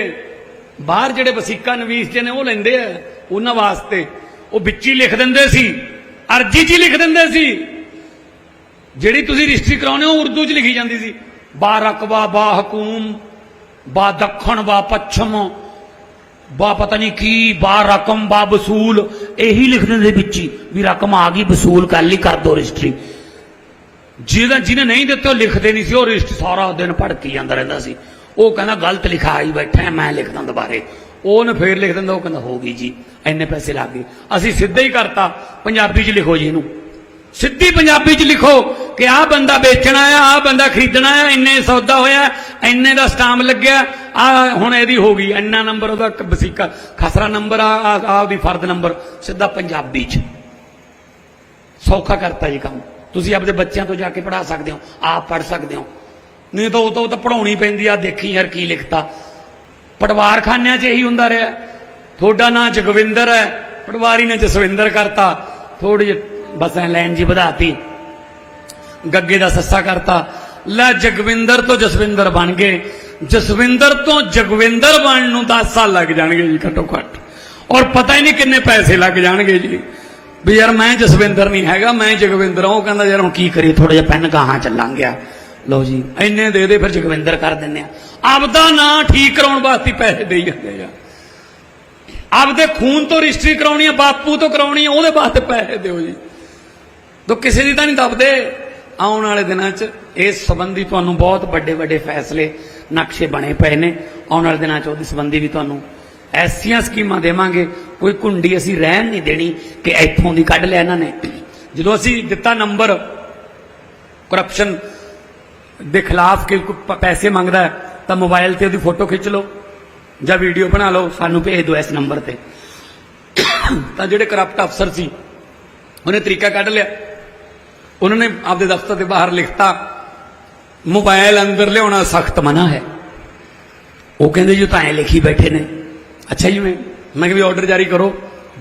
ਬਾਹਰ ਜਿਹੜੇ ਵਸੀਕਾ ਨਵੀਸ ਜੇ ਨੇ, ਉਹ ਲੈਂਦੇ ਆ, ਉਹਨਾਂ ਵਾਸਤੇ। ਉਹ ਵਿੱਚ ਹੀ ਲਿਖ ਦਿੰਦੇ ਸੀ, ਅਰਜੀ 'ਚ ਹੀ ਲਿਖ ਦਿੰਦੇ ਸੀ। ਜਿਹੜੀ ਤੁਸੀਂ ਰਜਿਸਟਰੀ ਕਰਾਉਨੇ ਹੋ ਉਰਦੂ 'ਚ ਲਿਖੀ ਜਾਂਦੀ ਸੀ। ਬਾ ਰਕਬਾ, ਬਾ ਹਕੂਮ, ਬਾ ਦੱਖਣ, ਬਾ ਪੱਛਮ ਬਾ ਪਤਾ ਨਹੀਂ ਕੀ, ਬਾ ਰਕਮ, ਬਾ ਵਸੂਲ, ਇਹੀ ਲਿਖ ਦਿੰਦੇ ਵਿੱਚ ਹੀ ਵੀ ਰਕਮ ਆ ਗਈ, ਵਸੂਲ ਕੱਲ ਹੀ ਕਰ ਦੋ ਰਜਿਸਟਰੀ। ਜਿਹਦਾ ਜਿਹਨੇ ਨਹੀਂ ਦਿੱਤੇ, ਉਹ ਲਿਖਦੇ ਨਹੀਂ ਸੀ, ਉਹ ਰਜਿਸਟਰ ਸਾਰਾ ਦਿਨ ਭੜਕੀ ਜਾਂਦਾ ਰਹਿੰਦਾ ਸੀ। ਉਹ ਕਹਿੰਦਾ, ਗਲਤ ਲਿਖਾ ਆਈ ਬੈਠਾ ਮੈਂ ਲਿਖਦਾ ਦੁਬਾਰੇ। ਉਹਨੇ ਫੇਰ ਲਿਖ ਦਿੰਦਾ, ਉਹ ਕਹਿੰਦਾ, ਹੋ ਗਈ ਜੀ, ਇੰਨੇ ਪੈਸੇ ਲੱਗ ਗਏ। ਅਸੀਂ ਸਿੱਧਾ ਹੀ ਕਰਤਾ, ਪੰਜਾਬੀ 'ਚ ਲਿਖੋ ਜੀ ਇਹਨੂੰ। ਸਿੱਧੀ ਪੰਜਾਬੀ 'ਚ ਲਿਖੋ ਕਿ ਆਹ ਬੰਦਾ ਵੇਚਣਾ ਆ ਆਹ ਬੰਦਾ ਖਰੀਦਣਾ ਆ ਇੰਨੇ ਸੌਦਾ ਹੋਇਆ, ਇੰਨੇ ਦਾ ਸਟਾਮ ਲੱਗਿਆ ਆ ਹੁਣ ਇਹਦੀ ਹੋ ਗਈ, ਇੰਨਾ ਨੰਬਰ ਉਹਦਾ ਵਸੀਕਾ, ਖਸਰਾ ਨੰਬਰ ਆ ਆ- ਆਪਦੀ ਫਰਦ ਨੰਬਰ, ਸਿੱਧਾ ਪੰਜਾਬੀ 'ਚ। ਸੌਖਾ ਕਰਤਾ ਜੀ ਕੰਮ। ਤੁਸੀਂ ਆਪਣੇ ਬੱਚਿਆਂ ਤੋਂ ਜਾ ਕੇ ਪੜਾ ਸਕਦੇ ਹੋ, ਆਪ ਪੜ ਸਕਦੇ ਹੋ। ਨਹੀਂ ਤਾਂ ਉਹ ਤਾਂ ਉਹ ਤਾਂ ਪੜਾਉਣੀ ਪੈਂਦੀ ਆ, ਦੇਖੀ ਯਾਰ ਕੀ ਲਿਖਤਾ। ਪਟਵਾਰਖਾਨਿਆਂ 'ਚ ਇਹੀ ਹੁੰਦਾ ਰਿਹਾ। ਤੁਹਾਡਾ ਨਾਂ ਜਗਵਿੰਦਰ ਹੈ, ਪਟਵਾਰੀ ਨੇ ਜਸਵਿੰਦਰ ਕਰਤਾ। ਥੋੜੀ ਜਿਹੀ ਬਸ ਐ ਲਾਈਨ ਜੀ ਵਧਾਤੀ। ਗੱਗੇ ਦਾ ਸੱਸਾ ਕਰਤਾ। ਲੈ ਜਗਵਿੰਦਰ ਤੋਂ ਜਸਵਿੰਦਰ ਬਣ ਗਏ। ਜਸਵਿੰਦਰ ਤੋਂ ਜਗਵਿੰਦਰ ਬਣਨ ਨੂੰ 10 ਸਾਲ ਲੱਗ ਜਾਣਗੇ ਜੀ ਘੱਟੋ ਘੱਟ ਔਰ ਪਤਾ ਹੀ ਨਹੀਂ ਕਿੰਨੇ ਪੈਸੇ ਲੱਗ ਜਾਣਗੇ ਜੀ। ਵੀ ਯਾਰ ਮੈਂ ਜਸਵਿੰਦਰ ਨਹੀਂ ਹੈਗਾ, ਮੈਂ ਜਗਵਿੰਦਰ ਹਾਂ। ਉਹ ਕਹਿੰਦਾ, ਯਾਰ ਹੁਣ ਕੀ ਕਰੀਏ ਥੋੜਾ ਜਿਹਾ ਪੈਨ ਗਾਹਾਂ ਚੱਲਾਂਗੇ ਲਓ ਜੀ, ਇੰਨੇ ਦੇ ਦੇ, ਫਿਰ ਜਗਵਿੰਦਰ ਕਰ ਦਿੰਨੇ ਆ। ਆਪਦਾ ਨਾਂ ਠੀਕ ਕਰਾਉਣ ਵਾਸਤੇ ਪੈਸੇ ਦੇਈ ਜਾਂਦੇ ਆ। ਆਪਦੇ ਖੂਨ ਤੋਂ ਰਜਿਸਟਰੀ ਕਰਾਉਣੀ ਆ, ਬਾਪੂ ਤੋਂ ਕਰਾਉਣੀ ਆ, ਉਹਦੇ ਵਾਸਤੇ ਪੈਸੇ ਦਿਓ ਜੀ। ਤੋ ਕਿਸੇ ਦੀ ਤਾਂ ਨਹੀਂ ਦੱਬਦੇ। ਆਉਣ ਵਾਲੇ ਦਿਨਾਂ 'ਚ ਇਸ ਸੰਬੰਧੀ ਤੁਹਾਨੂੰ ਬਹੁਤ ਵੱਡੇ ਵੱਡੇ ਫੈਸਲੇ ਨਕਸ਼ੇ ਬਣੇ ਪਏ ਨੇ। ਆਉਣ ਵਾਲੇ ਦਿਨਾਂ 'ਚ ਉਹਦੇ ਸੰਬੰਧੀ ਵੀ ਤੁਹਾਨੂੰ ਐਸੀਆਂ ਸਕੀਮਾਂ ਦੇਵਾਂਗੇ। ਕੋਈ ਕੁੰਡੀ ਅਸੀਂ ਰਹਿਣ ਨਹੀਂ ਦੇਣੀ ਕਿ ਇੱਥੋਂ ਦੀ ਕੱਢ ਲਿਆ ਇਹਨਾਂ ਨੇ। ਜਦੋਂ ਅਸੀਂ ਦਿੱਤਾ ਨੰਬਰ ਕਰਪਸ਼ਨ ਦੇ ਖਿਲਾਫ ਕਿ ਪੈਸੇ ਮੰਗਦਾ ਤਾਂ ਮੋਬਾਈਲ ਤੇ ਉਹਦੀ ਫੋਟੋ ਖਿੱਚ ਲਓ ਜਾਂ ਵੀਡੀਓ ਬਣਾ ਲਓ, ਸਾਨੂੰ ਭੇਜ ਦਿਓ ਇਸ ਨੰਬਰ ਤੇ। ਤਾਂ ਜਿਹੜੇ ਕਰਪਟ ਅਫਸਰ ਸੀ, ਉਹਨੇ ਤਰੀਕਾ ਕੱਢ ਲਿਆ। ਉਹਨਾਂ ਨੇ ਆਪਦੇ ਦਫ਼ਤਰ ਦੇ ਬਾਹਰ ਲਿਖਤਾ ਮੋਬਾਈਲ ਅੰਦਰ ਲਿਆਉਣਾ ਸਖਤ ਮਨਾ ਹੈ ਉਹ ਕਹਿੰਦੇ ਜੀ ਉਹ ਤਾਂ ਐ ਲਿਖੀ ਬੈਠੇ ਨੇ ਅੱਛਾ ਜੀ ਮੈਂ ਮੈਂ ਕਿਹਾ ਵੀ ਆਰਡਰ ਜਾਰੀ ਕਰੋ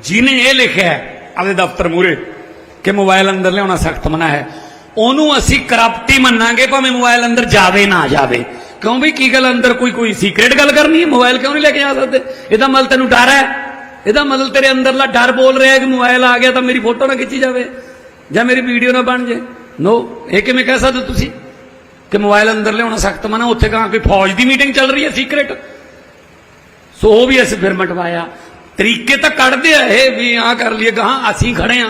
ਜਿਹਨੇ ਇਹ ਲਿਖਿਆ ਹੈ ਆਪਦੇ ਦਫ਼ਤਰ ਮੂਰੇ ਕਿ ਮੋਬਾਈਲ ਅੰਦਰ ਲਿਆਉਣਾ ਸਖਤ ਮਨਾ ਹੈ ਉਹਨੂੰ ਅਸੀਂ ਕਰਪਟ ਹੀ ਮੰਨਾਂਗੇ ਭਾਵੇਂ ਮੋਬਾਈਲ ਅੰਦਰ ਜਾਵੇ ਨਾ ਜਾਵੇ ਕਿਉਂ ਵੀ ਕੀ ਗੱਲ ਅੰਦਰ ਕੋਈ ਕੋਈ ਸੀਕ੍ਰੇਟ ਗੱਲ ਕਰਨੀ ਹੈ ਮੋਬਾਈਲ ਕਿਉਂ ਨਹੀਂ ਲੈ ਕੇ ਆ ਸਕਦੇ ਇਹਦਾ ਮਤਲਬ ਤੈਨੂੰ ਡਰ ਹੈ ਇਹਦਾ ਮਤਲਬ ਤੇਰੇ ਅੰਦਰਲਾ ਡਰ ਬੋਲ ਰਿਹਾ ਕਿ ਮੋਬਾਈਲ ਆ ਗਿਆ ਤਾਂ ਮੇਰੀ ਫੋਟੋ ਨਾ ਖਿੱਚੀ ਜਾਵੇ ਜਾਂ ਮੇਰੀ ਵੀਡੀਓ ਨਾ ਬਣ ਜੇ? ਨੋ, ਇਹ ਕਿਵੇਂ ਕਹਿ ਸਕਦੇ ਹੋ ਤੁਸੀਂ? ਕਿ ਮੋਬਾਈਲ ਅੰਦਰ ਲਿਆਉਣਾ ਸਖਤ ਮਨਾ, ਉੱਥੇ ਕਹਾਂ ਕੋਈ ਫੌਜ ਦੀ ਮੀਟਿੰਗ ਚੱਲ ਰਹੀ ਹੈ ਸੀਕ੍ਰੇਟ ਸੋ ਉਹ ਵੀ ਅਸੀਂ ਫਿਰ ਮਟਵਾਇਆ। ਤਰੀਕੇ ਤਾਂ ਕੱਢਦੇ ਆ ਇਹ ਵੀ ਆ ਕਰ ਲਈਏ ਗਾਂ ਅਸੀਂ ਖੜੇ ਆ।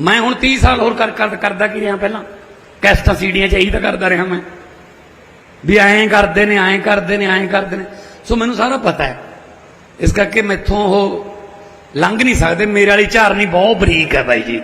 ਮੈਂ ਹੁਣ 30 ਸਾਲ ਹੋਰ ਕਰ ਕਰ ਕਰਦਾ ਕੀ ਰਿਹਾ ਪਹਿਲਾਂ? ਕੈਸਟਾਂ ਸੀੜੀਆਂ ਚ ਇਹੀ ਤਾਂ ਕਰਦਾ ਰਿਹਾ ਮੈਂ। ਵੀ ਐਂ ਕਰਦੇ ਨੇ, ਐਂ ਕਰਦੇ ਨੇ, ਐਂ ਕਰਦੇ ਨੇ। ਸੋ ਮੈਨੂੰ ਸਾਰਾ ਪਤਾ ਹੈ। ਇਸ ਕਰਕੇ ਮੈਥੋਂ ਉਹ ਲੰਘ ਨਹੀਂ ਸਕਦੇ। ਮੇਰੇ ਵਾਲੀ ਝਾਰਨੀ ਬਹੁਤ ਬਰੀਕ ਹੈ ਬਾਈ ਜੀ।